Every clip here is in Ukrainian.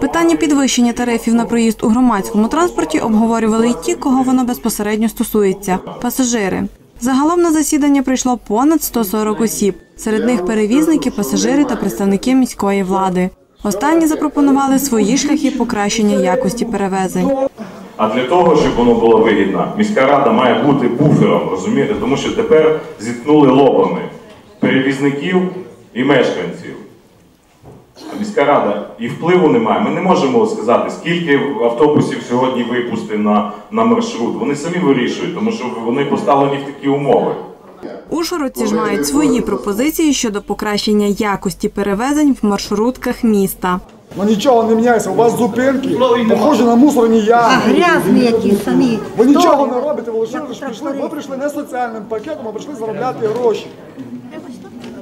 Питання підвищення тарифів на проїзд у громадському транспорті обговорювали й ті, кого воно безпосередньо стосується пасажири. Загалом на засідання прийшло понад 140 осіб. Серед них перевізники, пасажири та представники міської влади. Останні запропонували свої шляхи покращення якості перевезень. А для того, щоб воно було вигідно, міська рада має бути буфером, розумієте? Тому що тепер зіткнули лобами перевізників і мешканців. А міська рада і впливу немає. Ми не можемо сказати, скільки автобусів сьогодні випусти на, на маршрут. Вони самі вирішують, тому що вони поставлені в такі умови. Ужгородці ж мають свої пропозиції щодо покращення якості перевезень в маршрутках міста. Ну нічого не міняється. У вас зупинки похожі на мусорні А ями. грязні які самі. Ви нічого не робите, ви лише прийшли. Ви прийшли не соціальним пакетом, а прийшли заробляти гроші.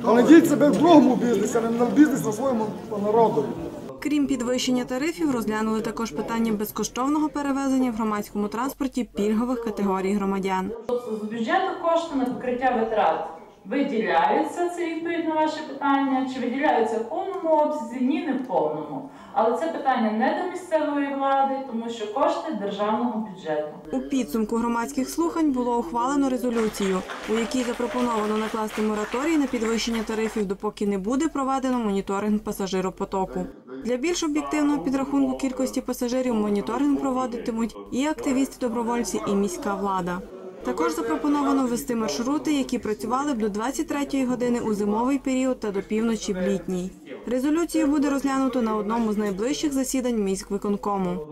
Знайдіть себе в другому бізнесі, а не на бізнес на своєму народу. Крім підвищення тарифів, розглянули також питання безкоштовного перевезення в громадському транспорті пільгових категорій громадян. З бюджету кошти на покриття витрат виділяються, це відповідь на ваше питання. Чи виділяються в повному обсязі? Ні, не в повному. Але це питання не до місцевої влади, тому що кошти державного бюджету. У підсумку громадських слухань було ухвалено резолюцію, у якій запропоновано накласти мораторій на підвищення тарифів, допоки не буде проведено моніторинг пасажиропотоку. Для більш об'єктивного підрахунку кількості пасажирів моніторинг проводитимуть і активісти-добровольці, і міська влада. Також запропоновано ввести маршрути, які працювали б до 23-ї години у зимовий період та до півночі в літній. Резолюцію буде розглянуто на одному з найближчих засідань міськвиконкому.